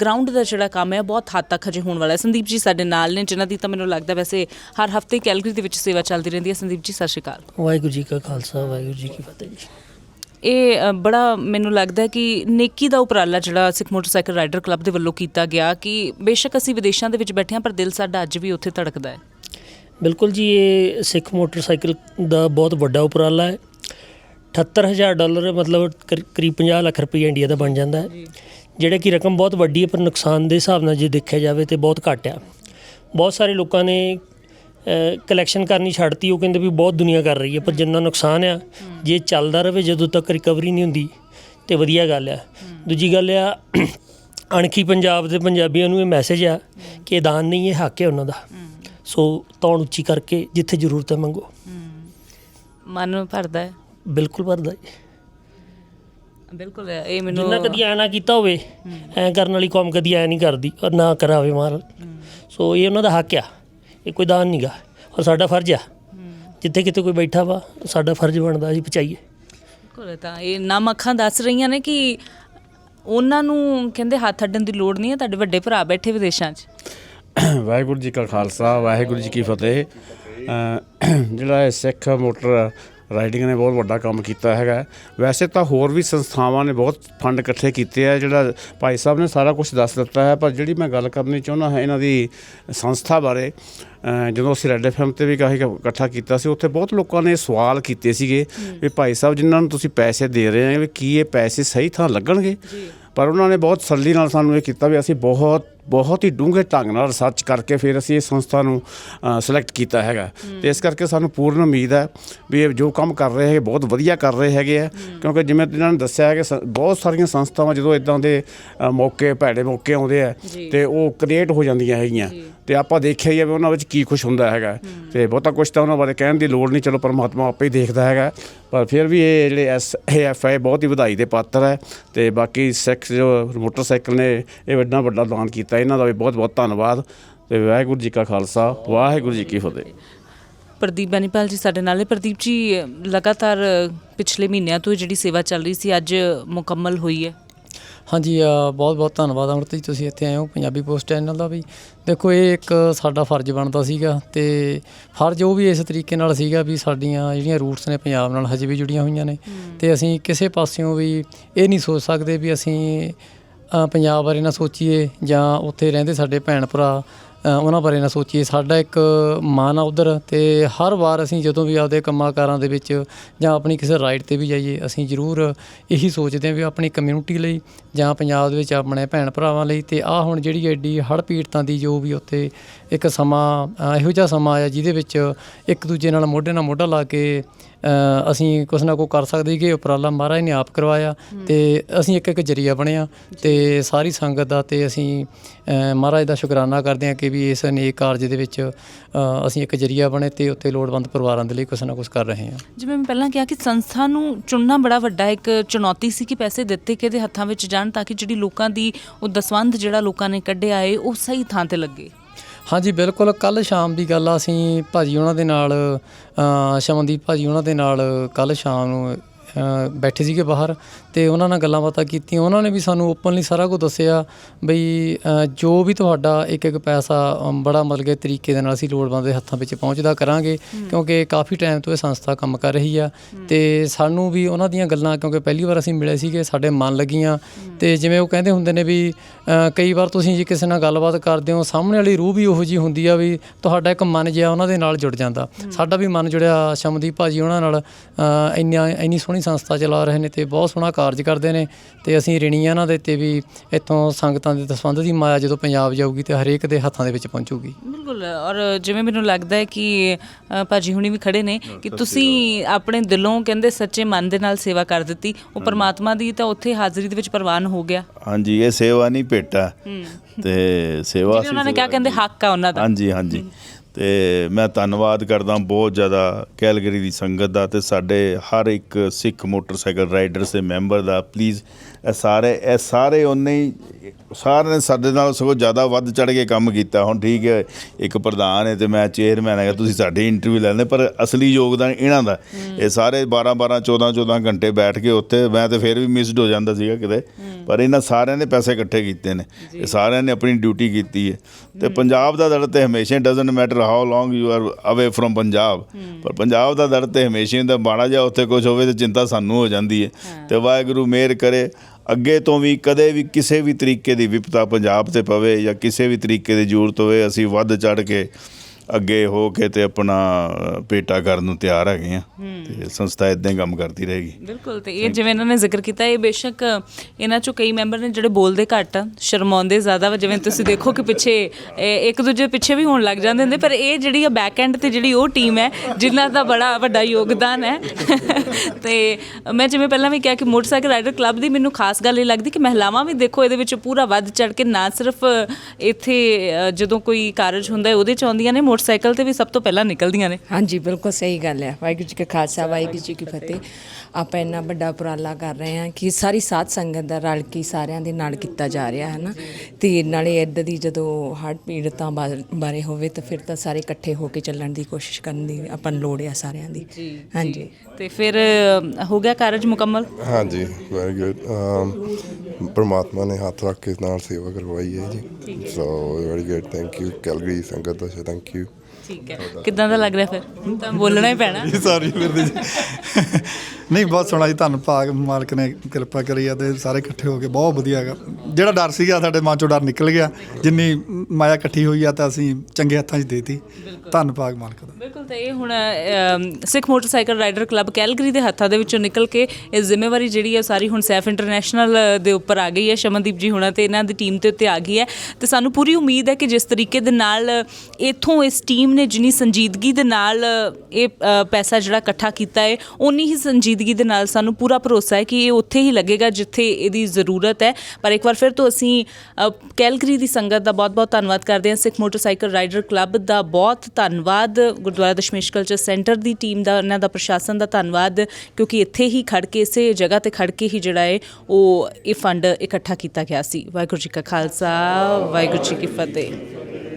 ਗਰਾਊਂਡ ਦਾ ਜਿਹੜਾ ਕੰਮ ਹੈ ਬਹੁਤ ਹੱਦ ਤੱਕ ਹਜੇ ਹੋਣ ਵਾਲਾ ਹੈ। ਸੰਦੀਪ ਜੀ ਸਾਡੇ ਨਾਲ ਨੇ ਜਿਨ੍ਹਾਂ ਦੀ ਤਾਂ ਮੈਨੂੰ ਲੱਗਦਾ ਵੈਸੇ ਹਰ ਹਫ਼ਤੇ ਕੈਲਗਰੀ ਦੇ ਵਿੱਚ ਸੇਵਾ ਚੱਲਦੀ ਰਹਿੰਦੀ ਹੈ। ਸੰਦੀਪ ਜੀ ਸਤਿ ਸ਼੍ਰੀ ਅਕਾਲ। ਵਾਹਿਗੁਰੂ ਜੀ ਕਾ ਖਾਲਸਾ ਵਾਹਿਗੁਰੂ ਜੀ ਕੀ ਫਤਿਹ ਜੀ। ਇਹ ਅ, ਬੜਾ ਮੈਨੂੰ ਲੱਗਦਾ ਹੈ ਕਿ ਨੇਕੀ ਦਾ ਉਪਰਾਲਾ ਜਿਹੜਾ ਸਿੱਖ ਮੋਟਰਸਾਈਕਲ ਰਾਈਡਰ ਕਲੱਬ ਦੇ ਵੱਲੋਂ ਕੀਤਾ ਗਿਆ ਕਿ ਬੇਸ਼ੱਕ ਅਸੀਂ ਵਿਦੇਸ਼ਾਂ ਦੇ ਵਿੱਚ ਬੈਠੇ ਹਾਂ ਪਰ ਦਿਲ ਸਾਡਾ ਅੱਜ ਵੀ ਉੱਥੇ ਧੜਕਦਾ ਹੈ। ਬਿਲਕੁਲ ਜੀ ਇਹ ਸਿੱਖ ਮੋਟਰਸਾਈਕਲ ਦਾ ਬਹੁਤ ਵੱਡਾ ਉਪਰਾਲਾ ਹੈ। 78000 ਡਾਲਰ ਮਤਲਬ ਕਰ- ਕਰੀਬ 50 ਲੱਖ ਰੁਪਏ ਇੰਡੀਆ ਦਾ ਬਣ ਜਾਂਦਾ ਹੈ। ਜਿਹੜਾ ਕਿ ਰਕਮ ਬਹੁਤ ਵੱਡੀ ਹੈ ਪਰ ਨੁਕਸਾਨ ਦੇ ਹਿਸਾਬ ਨਾਲ ਜੇ ਦੇਖਿਆ ਜਾਵੇ ਤੇ ਬਹੁਤ ਘੱਟ ਆ। ਬਹੁਤ ਸਾਰੇ ਲੋਕਾਂ ਨੇ ਕਲੈਕਸ਼ਨ ਕਰਨੀ ਛੱਡਤੀ ਉਹ ਕਹਿੰਦੇ ਵੀ ਬਹੁਤ ਦੁਨੀਆ ਕਰ ਰਹੀ ਹੈ ਪਰ ਜਿੰਨਾ ਨੁਕਸਾਨ ਆ ਜੇ ਚੱਲਦਾ ਰਹੇ ਜਦੋਂ ਤੱਕ ਰਿਕਵਰੀ ਨਹੀਂ ਹੁੰਦੀ ਤੇ ਵਧੀਆ ਗੱਲ ਆ। ਦੂਜੀ ਗੱਲ ਆ ਅਣਖੀ ਪੰਜਾਬ ਦੇ ਪੰਜਾਬੀਆਂ ਨੂੰ ਇਹ ਮੈਸੇਜ ਆ ਕਿ ਦਾਨ ਨਹੀਂ ਇਹ ਹੱਕ ਹੈ ਉਹਨਾਂ ਦਾ। ਸੋ ਤੌਣ ਉੱਚੀ ਕਰਕੇ ਜਿੱਥੇ ਜ਼ਰੂਰਤ ਹੈ ਮੰਗੋ। ਮਨ ਭਰਦਾ ਹੈ। ਬਿਲਕੁਲ ਭਰਦਾ ਜੀ। ਬਿਲਕੁਲ ਇਹ ਮੈਨੂੰ ਜਿੰਨਾ ਕਦੀ ਐ ਨਾ ਕੀਤਾ ਹੋਵੇ ਐ ਕਰਨ ਵਾਲੀ ਕੌਮ ਕਦੀ ਐ ਨਹੀਂ ਕਰਦੀ ਔਰ ਨਾ ਕਰਾਵੇ ਮਾਰ। ਸੋ ਇਹ ਉਹਨਾਂ ਦਾ ਹੱਕ ਆ। ਇਹ ਕੋਈ ਦਾਨ ਨਹੀਂਗਾ ਔਰ ਸਾਡਾ ਫਰਜ਼ ਆ। ਜਿੱਥੇ ਕਿਤੇ ਕੋਈ ਬੈਠਾ ਵਾ ਸਾਡਾ ਫਰਜ਼ ਬਣਦਾ ਅਸੀਂ ਪਹੁੰਚਾਈਏ। ਬਿਲਕੁਲ ਤਾਂ ਇਹ ਨਮ ਅੱਖਾਂ ਦੱਸ ਰਹੀਆਂ ਨੇ ਕਿ ਉਹਨਾਂ ਨੂੰ ਕਹਿੰਦੇ ਹੱਥ ਅੱਡਣ ਦੀ ਲੋੜ ਨਹੀਂ ਹੈ ਤੁਹਾਡੇ ਵੱਡੇ ਭਰਾ ਬੈਠੇ ਵਿਦੇਸ਼ਾਂ 'ਚ। ਵਾਹਿਗੁਰੂ ਜੀ ਕਾ ਖਾਲਸਾ ਵਾਹਿਗੁਰੂ ਜੀ ਕੀ ਫਤਿਹ। ਜਿਹੜਾ ਇਹ ਸਿੱਖ ਮੋਟਰ ਰਾਈਡਿੰਗ ਨੇ ਬਹੁਤ ਵੱਡਾ ਕੰਮ ਕੀਤਾ ਹੈਗਾ। ਵੈਸੇ ਤਾਂ ਹੋਰ ਵੀ ਸੰਸਥਾਵਾਂ ਨੇ ਬਹੁਤ ਫੰਡ ਇਕੱਠੇ ਕੀਤੇ ਆ ਜਿਹੜਾ ਭਾਈ ਸਾਹਿਬ ਨੇ ਸਾਰਾ ਕੁਝ ਦੱਸ ਦਿੱਤਾ ਹੈ ਪਰ ਜਿਹੜੀ ਮੈਂ ਗੱਲ ਕਰਨੀ ਚਾਹੁੰਦਾ ਹਾਂ ਇਹਨਾਂ ਦੀ ਸੰਸਥਾ ਬਾਰੇ ਜਦੋਂ ਅਸੀਂ ਰੈੱਡ ਐਫਐਮ ਤੇ ਵੀ ਕਾਫੀ ਇਕੱਠਾ ਕੀਤਾ ਸੀ ਉੱਥੇ ਬਹੁਤ ਲੋਕਾਂ ਨੇ ਸਵਾਲ ਕੀਤੇ ਸੀਗੇ ਵੀ ਭਾਈ ਸਾਹਿਬ ਜਿਨ੍ਹਾਂ ਨੂੰ ਤੁਸੀਂ ਪੈਸੇ ਦੇ ਰਹੇ ਹੋ ਵੀ ਕੀ ਇਹ ਪੈਸੇ ਸਹੀ ਥਾਂ ਲੱਗਣਗੇ? ਪਰ ਉਹਨਾਂ ਨੇ ਬਹੁਤ ਸੱਲੀ ਨਾਲ ਸਾਨੂੰ ਇਹ ਕੀਤਾ ਵੀ ਅਸੀਂ ਬਹੁਤ ਬਹੁਤ ਹੀ ਡੂੰਘੇ ਢੰਗ ਨਾਲ ਰਿਸਰਚ ਕਰਕੇ ਫਿਰ ਅਸੀਂ ਇਸ ਸੰਸਥਾ ਨੂੰ ਸਿਲੈਕਟ ਕੀਤਾ ਹੈਗਾ। ਤੇ ਇਸ ਕਰਕੇ ਸਾਨੂੰ ਪੂਰਨ ਉਮੀਦ ਹੈ ਵੀ ਇਹ ਜੋ ਕੰਮ ਕਰ ਰਹੇ ਹੈਗੇ ਬਹੁਤ ਵਧੀਆ ਕਰ ਰਹੇ ਹੈਗੇ ਆ। ਕਿਉਂਕਿ ਜਿਵੇਂ ਇਹਨਾਂ ਨੇ ਦੱਸਿਆ ਹੈ ਕਿ ਬਹੁਤ ਸਾਰੀਆਂ ਸੰਸਥਾਵਾਂ ਜਦੋਂ ਇਦਾਂ ਦੇ ਮੌਕੇ ਭੈੜੇ ਮੌਕੇ ਆਉਂਦੇ ਆ ਤੇ ਉਹ ਕ੍ਰੀਏਟ ਹੋ ਜਾਂਦੀਆਂ ਹੈਗੀਆਂ। ਤੇ ਆਪਾਂ ਦੇਖਿਆ ਹੀ ਆ ਵੀ ਉਹਨਾਂ ਵਿੱਚ ਕੀ ਕੁਝ ਹੁੰਦਾ ਹੈਗਾ। ਤੇ ਬਹੁਤਾ ਕੁਝ ਤਾਂ ਉਹਨਾਂ ਬਾਰੇ ਕਹਿਣ ਦੀ ਲੋੜ ਨਹੀਂ ਚਲੋ ਪਰਮਾਤਮਾ ਆਪੇ ਹੀ ਦੇਖਦਾ ਹੈਗਾ। ਪਰ ਫਿਰ ਵੀ ਇਹ ਜਿਹੜੇ ਐਸ ਐਫ ਆਈ ਬਹੁਤ ਹੀ ਵਧਾਈ ਦੇ ਪਾਤਰ ਹੈ। ਤੇ ਬਾਕੀ ਸਿੱਖ ਜੋ ਮੋਟਰਸਾਈਕਲ ਨੇ ਇਹ ਵੱਡਾ ਵੱਡਾ ਦਾਨ ਕੀਤਾ ਇਹਨਾਂ ਦਾ ਵੀ ਬਹੁਤ ਬਹੁਤ ਧੰਨਵਾਦ ਤੇ ਵਾਹਿਗੁਰੂ ਜੀ ਕਾ ਖਾਲਸਾ ਵਾਹਿਗੁਰੂ ਜੀ ਕੀ ਫਤਿਹ। ਪ੍ਰਦੀਪ ਬੈਨੀਪਾਲ ਜੀ ਸਾਡੇ ਨਾਲ ਹੈ ਪ੍ਰਦੀਪ ਜੀ ਲਗਾਤਾਰ ਪਿਛਲੇ ਮਹੀਨਿਆਂ ਤੋਂ ਇਹ ਜਿਹੜੀ ਸੇਵਾ ਚੱਲ ਰਹੀ ਸੀ ਅੱਜ ਮੁਕੰਮਲ ਹੋਈ ਹੈ। ਹਾਂਜੀ ਬਹੁਤ ਬਹੁਤ ਧੰਨਵਾਦ ਅਮਰਤ ਜੀ ਤੁਸੀਂ ਇੱਥੇ ਆਏ ਹੋ ਪੰਜਾਬੀ ਪੋਸਟ ਚੈਨਲ ਦਾ ਵੀ। ਦੇਖੋ ਇਹ ਇੱਕ ਸਾਡਾ ਫਰਜ਼ ਬਣਦਾ ਸੀਗਾ ਤੇ ਫਰਜ਼ ਉਹ ਵੀ ਇਸ ਤਰੀਕੇ ਨਾਲ ਸੀਗਾ ਵੀ ਸਾਡੀਆਂ ਜਿਹੜੀਆਂ ਰੂਟਸ ਨੇ ਪੰਜਾਬ ਨਾਲ ਹਜੇ ਵੀ ਜੁੜੀਆਂ ਹੋਈਆਂ ਨੇ ਤੇ ਅਸੀਂ ਕਿਸੇ ਪਾਸਿਓਂ ਵੀ ਇਹ ਨਹੀਂ ਸੋਚ ਸਕਦੇ ਵੀ ਅਸੀਂ ਪੰਜਾਬ ਬਾਰੇ ਨਾ ਸੋਚੀਏ ਜਾਂ ਉੱਥੇ ਰਹਿੰਦੇ ਸਾਡੇ ਭੈਣ ਭਰਾ ਉਹਨਾਂ ਬਾਰੇ ਨਾ ਸੋਚੀਏ। ਸਾਡਾ ਇੱਕ ਮਨ ਆ ਉਧਰ ਤੇ ਹਰ ਵਾਰ ਅਸੀਂ ਜਦੋਂ ਵੀ ਆਪਦੇ ਕੰਮਾਂ ਕਾਰਾਂ ਦੇ ਵਿੱਚ ਜਾਂ ਆਪਣੀ ਕਿਸੇ ਰਾਈਡ ਤੇ ਵੀ ਜਾਈਏ, ਅਸੀਂ ਜ਼ਰੂਰ ਇਹੀ ਸੋਚਦੇ ਹਾਂ ਵੀ ਆਪਣੀ ਕਮਿਊਨਿਟੀ ਲਈ ਜਾਂ ਪੰਜਾਬ ਦੇ ਵਿੱਚ ਆਪਣੇ ਭੈਣ ਭਰਾਵਾਂ ਲਈ। ਤੇ ਆ ਹੁਣ ਜਿਹੜੀ ਐਡੀ ਹੜ੍ਹ ਪੀੜਤਾਂ ਦੀ ਜੋ ਵੀ ਉੱਥੇ ਇੱਕ ਸਮਾਂ ਇਹੋ ਜਿਹਾ ਸਮਾਂ ਆਇਆ ਜਿਹਦੇ ਵਿੱਚ ਇੱਕ ਦੂਜੇ ਨਾਲ ਮੋਢੇ ਨਾਲ ਮੋਢਾ ਲਾ ਕੇ ਅਸੀਂ ਕੁਛ ਨਾ ਕੁਛ ਕਰ ਸਕਦੇ ਕਿ ਉਪਰਾਲਾ ਮਹਾਰਾਜ ਨੇ ਆਪ ਕਰਵਾਇਆ ਤੇ ਅਸੀਂ ਇੱਕ ਇੱਕ ਜਰੀਆ ਬਣਿਆ ਤੇ ਸਾਰੀ ਸੰਗਤ ਦਾ ਤੇ ਅਸੀਂ ਅ, ਮਹਾਰਾਜ ਦਾ ਸ਼ੁਕਰਾਨਾ ਕਰਦੇ ਹਾਂ ਕਿ ਵੀ ਇਸ ਨੇਕ ਕਾਰਜ ਦੇ ਵਿੱਚ ਅ, ਅਸੀਂ ਇੱਕ ਜਰੀਆ ਬਣੇ ਤੇ ਉੱਥੇ ਲੋੜਵੰਦ ਪਰਿਵਾਰਾਂ ਦੇ ਲਈ ਕੁਛ ਨਾ ਕੁਛ ਕਰ ਰਹੇ ਹਾਂ। ਜਿਵੇਂ ਮੈਂ ਪਹਿਲਾਂ ਕਿਹਾ ਕਿ ਸੰਸਥਾ ਨੂੰ ਚੁਣਨਾ ਬੜਾ ਵੱਡਾ ਇੱਕ ਚੁਣੌਤੀ ਸੀ ਕਿ ਪੈਸੇ ਦਿੱਤੇ ਕਿਹਦੇ ਹੱਥਾਂ ਵਿੱਚ ਜਾਣ ਤਾਂ ਕਿ ਜਿਹੜੀ ਲੋਕਾਂ ਦੀ ਉਹ ਦਸਵੰਧ ਜਿਹੜਾ ਲੋਕਾਂ ਨੇ ਕੱਢਿਆ ਏ ਉਹ ਸਹੀ ਥਾਂ ਤੇ ਲੱਗੇ। ਹਾਂਜੀ ਬਿਲਕੁਲ। ਕੱਲ ਸ਼ਾਮ ਦੀ ਗੱਲ ਆ ਅਸੀਂ ਭਾਜੀ ਉਹਨਾਂ ਦੇ ਨਾਲ ਅ, ਸ਼ਮਨਦੀਪ ਭਾਜੀ ਉਹਨਾਂ ਦੇ ਨਾਲ ਕੱਲ ਸ਼ਾਮ ਨੂੰ ਬੈਠੇ ਸੀਗੇ ਬਾਹਰ। ਤੇ ਉਹਨਾਂ ਨਾਲ ਗੱਲਾਂ ਬਾਤਾਂ ਕੀਤੀਆਂ ਉਹਨਾਂ ਨੇ ਵੀ ਸਾਨੂੰ ਓਪਨਲੀ ਸਾਰਾ ਕੁਝ ਦੱਸਿਆ ਬਈ ਜੋ ਵੀ ਤੁਹਾਡਾ ਇੱਕ ਇੱਕ ਪੈਸਾ ਬੜਾ ਮਤਲਬ ਕਿ ਤਰੀਕੇ ਦੇ ਨਾਲ ਅਸੀਂ ਲੋੜਵੰਦ ਦੇ ਹੱਥਾਂ ਵਿੱਚ ਪਹੁੰਚਦਾ ਕਰਾਂਗੇ ਕਿਉਂਕਿ ਕਾਫੀ ਟਾਈਮ ਤੋਂ ਇਹ ਸੰਸਥਾ ਕੰਮ ਕਰ ਰਹੀ ਆ। ਤੇ ਸਾਨੂੰ ਵੀ ਉਹਨਾਂ ਦੀਆਂ ਗੱਲਾਂ ਕਿਉਂਕਿ ਪਹਿਲੀ ਵਾਰ ਅਸੀਂ ਮਿਲੇ ਸੀਗੇ ਸਾਡੇ ਮਨ ਲੱਗੀਆਂ। ਤੇ ਜਿਵੇਂ ਉਹ ਕਹਿੰਦੇ ਹੁੰਦੇ ਨੇ ਵੀ ਕਈ ਵਾਰ ਤੁਸੀਂ ਜੇ ਕਿਸੇ ਨਾਲ ਗੱਲਬਾਤ ਕਰਦੇ ਹੋ ਸਾਹਮਣੇ ਵਾਲੀ ਰੂਹ ਵੀ ਉਹੋ ਜੀ ਹੁੰਦੀ ਆ ਵੀ ਤੁਹਾਡਾ ਇੱਕ ਮਨ ਜਿਹਾ ਉਹਨਾਂ ਦੇ ਨਾਲ ਜੁੜ ਜਾਂਦਾ। ਸਾਡਾ ਵੀ ਮਨ ਜੁੜਿਆ ਸ਼ਮਦੀਪ ਭਾਜੀ ਉਹਨਾਂ ਨਾਲ। ਇੰਨਾ ਇੰਨੀ ਸੋਹਣੀ ਸੰਸਥਾ ਚਲਾ ਰਹੇ ਨੇ ਤੇ ਬਹੁਤ ਸੋਹਣਾ ਕਾਰਜ ਕਰਦੇ ਨੇ ਤੇ ਅਸੀਂ ਰਿਣੀ ਆ ਇਹਨਾਂ ਦੇ ਤੇ ਵੀ ਇੱਥੋਂ ਸੰਗਤਾਂ ਦੇ ਦਸਵੰਧ ਦੀ ਮਾਇਆ ਜਦੋਂ ਪੰਜਾਬ ਜਾਊਗੀ ਤੇ ਹਰੇਕ ਦੇ ਹੱਥਾਂ ਦੇ ਵਿੱਚ ਪਹੁੰਚੂਗੀ। ਬਿਲਕੁਲ ਔਰ ਜਿਵੇਂ ਮੈਨੂੰ ਲੱਗਦਾ ਹੈ ਕਿ ਅ, ਭਾਜੀ ਹੁਣੀ ਵੀ ਖੜੇ ਨੇ ਕਿ ਤੁਸੀਂ ਆਪਣੇ ਦਿਲੋਂ ਕਹਿੰਦੇ ਸੱਚੇ ਮਨ ਦੇ ਨਾਲ ਸੇਵਾ ਕਰ ਦਿੱਤੀ ਉਹ ਪਰਮਾਤਮਾ ਦੀ ਤਾਂ ਉੱਥੇ ਹਾਜ਼ਰੀ ਦੇ ਵਿੱਚ ਪ੍ਰਵਾਨ ਹੋ ਗਿਆ। ਹਾਂਜੀ ਇਹ ਸੇਵਾ ਨਹੀਂ ਭੇਟਾ ਤੇ ਸੇਵਾ ਜਿਵੇਂ ਉਹਨਾਂ ਨੇ ਕਿਹਾ ਕਹਿੰਦੇ ਹੱਕ ਆ ਉਹਨਾਂ ਦਾ। ਹਾਂਜੀ ਹਾਂਜੀ। ਤੇ ਮੈਂ ਧੰਨਵਾਦ ਕਰਦਾ ਬਹੁਤ ਜ਼ਿਆਦਾ ਕੈਲਗਰੀ ਦੀ ਸੰਗਤ ਦਾ ਤੇ ਸਾਡੇ ਹਰ ਇੱਕ ਸਿੱਖ ਮੋਟਰਸਾਈਕਲ ਰਾਈਡਰਸ ਦੇ ਮੈਂਬਰ ਦਾ। ਪਲੀਜ਼ ਇਹ ਸਾਰੇ ਇਹ ਸਾਰੇ ਉਹਨੇ ਹੀ ਸਾਰਿਆਂ ਨੇ ਸਾਡੇ ਨਾਲ ਸਗੋਂ ਜ਼ਿਆਦਾ ਵੱਧ ਚੜ ਕੇ ਕੰਮ ਕੀਤਾ। ਹੁਣ ਠੀਕ ਹੈ ਇੱਕ ਪ੍ਰਧਾਨ ਹੈ ਤੇ ਮੈਂ ਚੇਅਰਮੈਨ ਹੈਗਾ ਤੁਸੀਂ ਸਾਡੀ ਇੰਟਰਵਿਊ ਲੈਂਦੇ ਪਰ ਅਸਲੀ ਯੋਗਦਾਨ ਇਹਨਾਂ ਦਾ। ਇਹ ਸਾਰੇ 12 12 14 14 ਘੰਟੇ ਬੈਠ ਕੇ ਉੱਥੇ ਮੈਂ ਤੇ ਫਿਰ ਵੀ ਮਿਸਡ ਹੋ ਜਾਂਦਾ ਸੀਗਾ ਕਿਤੇ। ਪਰ ਇਹਨਾਂ ਸਾਰਿਆਂ ਨੇ ਪੈਸੇ ਇਕੱਠੇ ਕੀਤੇ ਨੇ। ਇਹ ਸਾਰਿਆਂ ਨੇ ਆਪਣੀ ਡਿਊਟੀ ਕੀਤੀ ਹੈ। ਤੇ ਪੰਜਾਬ ਦਾ ਦਰਦ ਤੇ ਹਮੇਸ਼ਾ doesn't matter how long you are away from Punjab. ਪਰ ਪੰਜਾਬ ਦਾ ਦਰਦ ਤੇ ਹਮੇਸ਼ਾ ਦਾ ਬਾਣਾ ਜਾ ਉੱਥੇ ਕੁਝ ਹੋਵੇ ਤੇ ਚਿੰਤਾ ਸਾਨੂੰ ਹੋ ਜਾਂਦੀ ਹੈ। ਤੇ ਵਾਹਿਗੁਰੂ ਮਿਹਰ ਕਰੇ ਅੱਗੇ ਤੋਂ ਵੀ ਕਦੇ ਵੀ ਕਿਸੇ ਵੀ ਤਰੀਕੇ ਦੀ ਵਿਪਤਾ ਪੰਜਾਬ ਤੇ ਪਵੇ ਜਾਂ ਕਿਸੇ ਵੀ ਤਰੀਕੇ ਦੀ ਜ਼ਰੂਰਤ ਹੋਵੇ, ਅਸੀਂ ਵੱਧ ਚੜ ਕੇ ਅੱਗੇ ਹੋ ਕੇ ਤੇ ਆਪਣਾ ਭੇਟਾ ਕਰਨ ਨੂੰ ਤਿਆਰ ਹੈਗੇ ਆ। ਤੇ ਸੰਸਥਾ ਇਦਾਂ ਹੀ ਕੰਮ ਕਰਦੀ ਰਹੇਗੀ। ਬਿਲਕੁਲ ਤੇ ਇਹ ਜਿਵੇਂ ਇਹਨਾਂ ਨੇ ਜ਼ਿਕਰ ਕੀਤਾ ਇਹ ਬੇਸ਼ੱਕ ਇਹਨਾਂ ਚੋਂ ਕਈ ਮੈਂਬਰ ਨੇ ਜਿਹੜੇ ਬੋਲਦੇ ਘੱਟ ਸ਼ਰਮਾਉਂਦੇ ਜ਼ਿਆਦਾ ਵਾ ਜਿਵੇਂ ਤੁਸੀਂ ਦੇਖੋ ਕਿ ਪਿੱਛੇ ਇੱਕ ਦੂਜੇ ਪਿੱਛੇ ਵੀ ਹੋਣ ਲੱਗ ਜਾਂਦੇ ਹੁੰਦੇ ਪਰ ਇਹ ਜਿਹੜੀ ਆ ਬੈਕ ਐਂਡ ਤੇ ਜਿਹੜੀ ਉਹ ਟੀਮ ਹੈ ਜਿਨ੍ਹਾਂ ਦਾ ਬੜਾ ਵੱਡਾ ਯੋਗਦਾਨ ਹੈ। ਤੇ ਮੈਂ ਜਿਵੇਂ ਪਹਿਲਾਂ ਵੀ ਕਿਹਾ ਕਿ ਮੋਟਰਸਾਈਕਲ ਰਾਈਡਰ ਕਲੱਬ ਦੀ ਮੈਨੂੰ ਖਾਸ ਗੱਲ ਇਹ ਲੱਗਦੀ ਕਿ ਮਹਿਲਾਵਾਂ ਵੀ ਦੇਖੋ ਇਹਦੇ ਵਿੱਚ ਪੂਰਾ ਵੱਧ ਚੜ ਕੇ ਨਾ ਸਿਰਫ ਇੱਥੇ ਜਦੋਂ ਕੋਈ ਕਾਰਜ ਹੁੰਦਾ ਹੈ ਉਹਦੇ ਚ ਆਉਂਦੀਆਂ ਨੇ ਮੋਟਰਸਾਈਕਲ ਤੇ ਵੀ ਸਭ ਤੋਂ ਪਹਿਲਾਂ ਨਿਕਲਦੀਆਂ ਨੇ। ਹਾਂਜੀ, ਬਿਲਕੁਲ ਸਹੀ ਗੱਲ ਹੈ। ਵਾਹਿਗੁਰੂ ਜੀ ਕਾ ਖਾਲਸਾ, ਵਾਹਿਗੁਰੂ ਜੀ ਕੀ ਫਤਿਹ। ਆਪਾਂ ਇੰਨਾ ਵੱਡਾ ਉਪਰਾਲਾ ਕਰ ਰਹੇ ਹਾਂ ਕਿ ਸਾਰੀ ਸਾਧ ਸੰਗਤ ਦਾ ਰਲ ਕੇ ਸਾਰਿਆਂ ਦੇ ਨਾਲ ਕੀਤਾ ਜਾ ਰਿਹਾ ਹੈ ਨਾ। ਤੇ ਨਾਲੇ ਇੱਦਾਂ ਦੀ ਜਦੋਂ ਹੜ੍ਹ ਪੀੜਤਾਂ ਬਾ- ਬਾਰੇ ਹੋਵੇ ਤਾਂ ਫਿਰ ਤਾਂ ਸਾਰੇ ਇਕੱਠੇ ਹੋ ਕੇ ਚੱਲਣ ਦੀ ਕੋਸ਼ਿਸ਼ ਕਰਨ ਦੀ ਆਪਾਂ ਨੂੰ ਲੋੜ ਆ ਸਾਰਿਆਂ ਦੀ। ਹਾਂਜੀ। ਤੇ ਫਿਰ ਅ, ਹੋ ਗਿਆ ਕਾਰਜ ਮੁਕੰਮਲ? ਹਾਂਜੀ ਵੈਰੀ ਗੁੱਡ ਪਰਮਾਤਮਾ ਨੇ ਹੱਥ ਰੱਖ ਕੇ ਨਾਲ ਸੇਵਾ ਕਰਵਾਈ ਹੈ ਜੀ। So very good thank you Calgary ਸੰਗਤ ਦਾ ਥੈਂਕ ਯੂ ਠੀਕ ਹੈ। ਕਿੱਦਾਂ ਦਾ ਲੱਗ ਰਿਹਾ ਫਿਰ? ਤਾਂ ਬੋਲਣਾ ਹੀ ਪੈਣਾ। ਸਾਰੀ ਫਿਰਦੇ ਜੀ ਨਹੀਂ ਬਹੁਤ ਸੋਹਣਾ ਜੀ ਧੰਨਵਾਦ ਮਾਲਕ ਨੇ ਕਿਰਪਾ ਕਰੀ ਆ ਤੇ ਸਾਰੇ ਇਕੱਠੇ ਹੋ ਕੇ ਬਹੁਤ ਵਧੀਆ ਹੈਗਾ ਜਿਹੜਾ ਡਰ ਸੀਗਾ ਸਾਡੇ ਮਨ ਚੋਂ ਡਰ ਨਿਕਲ ਗਿਆ। ਜਿੰਨੀ ਮਾਇਆ ਇਕੱਠੀ ਹੋਈ ਆ ਤਾਂ ਅਸੀਂ ਚੰਗੇ ਹੱਥਾਂ 'ਚ ਦੇਤੀ। ਧੰਨਵਾਦ ਮਾਲਕ ਦਾ। ਬਿਲਕੁਲ ਤੇ ਇਹ ਹੁਣ ਅਮ, Sikh motorcycle rider club Calgary ਦੇ ਹੱਥਾਂ ਦੇ ਵਿੱਚੋਂ ਨਿਕਲ ਕੇ ਇਹ ਜ਼ਿੰਮੇਵਾਰੀ ਜਿਹੜੀ ਹੈ ਸਾਰੀ ਹੁਣ ਸੈਫ ਇੰਟਰਨੈਸ਼ਨਲ ਦੇ ਉੱਪਰ ਆ ਗਈ ਹੈ। ਸ਼ਮਨਦੀਪ ਜੀ ਹੁਣਾਂ ਤੇ ਇਹਨਾਂ ਦੀ ਟੀਮ ਤੇ ਉੱਤੇ ਆ ਗਈ ਹੈ। ਤੇ ਸਾਨੂੰ ਪੂਰੀ ਉਮੀਦ ਹੈ ਕਿ ਜਿਸ ਤਰੀਕੇ ਦੇ ਨਾਲ ਇਥੋਂ ਇਸ ਟੀਮ ਨੇ ਜਿੰਨੀ ਸੰਜੀਦਗੀ ਦੇ ਨਾਲ ਇਹ ਪੈਸਾ ਜਿਹੜਾ ਇਕੱਠਾ ਕੀਤਾ ਹੈ ਉਨੀ ਹੀ ਸੰਜੀਦਗੀ ਦੇ ਨਾਲ ਸਾਨੂੰ ਪੂਰਾ ਭਰੋਸਾ ਹੈ ਕਿ ਇਹ ਉੱਥੇ ਹੀ ਲੱਗੇਗਾ ਜਿੱਥੇ ਇਹਦੀ ਜ਼ਰੂਰਤ ਹੈ। ਪਰ ਇੱਕ ਵਾਰ ਫਿਰ ਤੋਂ ਅਸੀਂ ਕੈਲਗਰੀ ਦੀ ਸੰਗਤ ਦਾ ਬਹੁਤ-ਬਹੁਤ ਧੰਨਵਾਦ ਕਰਦੇ ਹਾਂ। ਸਿੱਖ ਮੋਟਰਸਾਈਕਲ ਰਾਈਡਰ ਕਲੱਬ ਦਾ ਬਹੁਤ ਧੰਨਵਾਦ। ਗੁਰਦੁਆਰਾ ਦਸ਼ਮੇਸ਼ ਕਲਚਰ ਸੈਂਟਰ ਦੀ ਟੀਮ ਦਾ ਉਹਨਾਂ ਦਾ ਪ੍ਰਸ਼ਾਸਨ ਦਾ ਧੰਨਵਾਦ, ਕਿਉਂਕਿ ਇੱਥੇ ਹੀ ਖੜ ਕੇ, ਇਸੇ ਜਗ੍ਹਾ ਤੇ ਖੜ ਕੇ ਹੀ ਜਿਹੜਾ ਹੈ, ਉਹ ਇਹ ਫੰਡ ਇਕੱਠਾ ਕੀਤਾ ਗਿਆ ਸੀ। ਵਾਹਿਗੁਰੂ ਜੀ ਕਾ ਖਾਲਸਾ, ਵਾਹਿਗੁਰੂ ਜੀ ਕੀ ਫਤਿਹ।